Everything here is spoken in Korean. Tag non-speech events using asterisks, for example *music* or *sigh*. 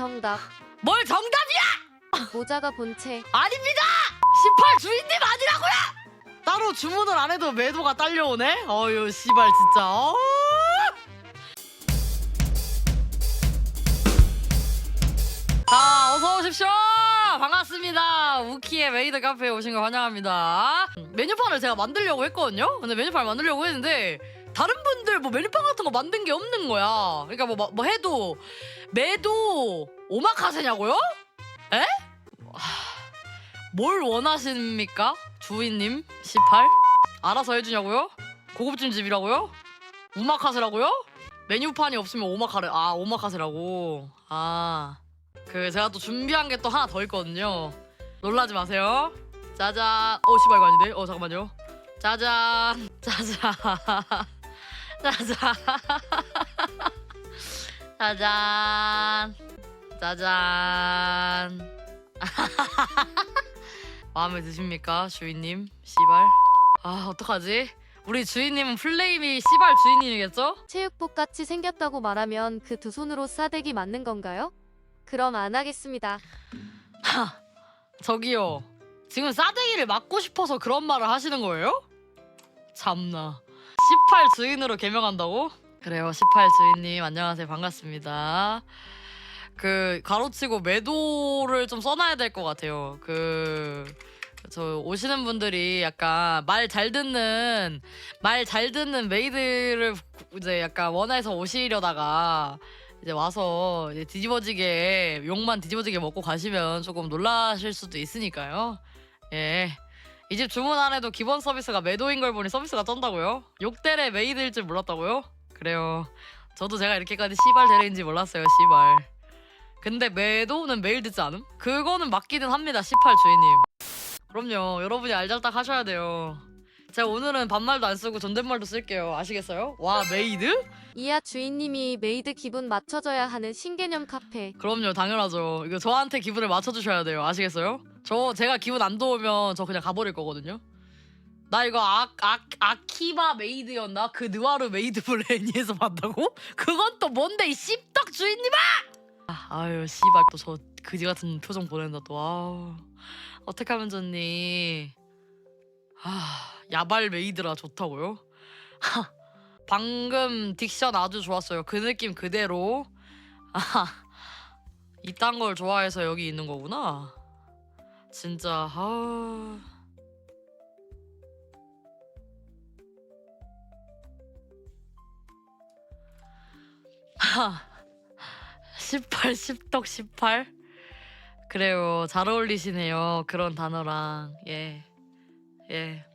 정답. 뭘 정답이야? 모자가 본체. 아닙니다. 18 주인님 아니라고요. 따로 주문을 안 해도 매도가 딸려오네. 어유 씨발 진짜. 어. 자 어서 오십시오. 반갑습니다. 우키의 메이드 카페에 오신 거 환영합니다. 메뉴판을 제가 만들려고 했거든요. 근데 메뉴판을 만들려고 했는데 다른 분들 뭐 메뉴판 같은 거 만든 게 없는 거야. 그러니까 뭐, 뭐 해도 매도 오마카세냐고요? 에? 뭘 원하십니까? 주인님 18? 알아서 해주냐고요? 고급진 집이라고요? 우마카세라고요? 메뉴판이 없으면 오마카레 아 오마카세라고 아 그 제가 또 준비한 게 또 하나 더 있거든요 놀라지 마세요 짜잔 어 씨발 이거 아닌데? 어 잠깐만요 짜잔 *laughs* 짜잔 *laughs* 짜잔 짜잔 짜잔 *laughs* 마음에 드십니까 주인님 씨발 아 어떡하지 우리 주인님은 플레임이 씨발 주인님이겠죠? 체육복 같이 생겼다고 말하면 그 두 손으로 싸대기 맞는 건가요? 그럼 안 하겠습니다. 저기요 지금 싸대기를 맞고 싶어서 그런 말을 하시는 거예요? 참나 18 주인으로 개명한다고? 그래요 18 주인님 안녕하세요 반갑습니다 그 가로치고 매도를 좀 써놔야 될 것 같아요 그 저 오시는 분들이 약간 말 잘 듣는 말 잘 듣는 메이드를 이제 약간 원해서 오시려다가 이제 와서 이제 뒤집어지게 욕만 뒤집어지게 먹고 가시면 조금 놀라실 수도 있으니까요. 예. 이 집 주문 안 해도 기본 서비스가 매도인 걸 보니 서비스가 쩐다고요? 욕대래 메이드일 줄 몰랐다고요? 그래요. 저도 제가 이렇게까지 씨발 대리인지 몰랐어요, 씨발. 근데 매도는 매일 듣지 않음? 그거는 맞기는 합니다, 18 주인님. 그럼요. 여러분이 알잘딱 하셔야 돼요. 제가 오늘은 반말도 안 쓰고 존댓말도 쓸게요. 아시겠어요? 와, 메이드? 이하 주인님이 메이드 기분 맞춰줘야 하는 신개념 카페. 그럼요 당연하죠 이거 저한테 기분을 맞춰주셔야 돼요 아시겠어요? 저 제가 기분 안 좋으면 저 그냥 가버릴 거거든요 나 이거 아, 아, 아키바 메이드였나? 그 느와르 메이드 블레니에서 봤다고? 그건 또 뭔데 이 씹덕 주인님아! 아, 아 유 씨발 또 저 그지 같은 표정 보낸다 또 아우 어떻게 하면 좋니 아 야발 메이드라 좋다고요? 하, 방금 딕션 아주 좋았어요 그 느낌 그대로 아 이딴 걸 좋아해서 여기 있는 거구나. 진짜 아. 하. 18, 10덕 18? 그래요. 잘 어울리시네요. 그런 단어랑. 예. 예.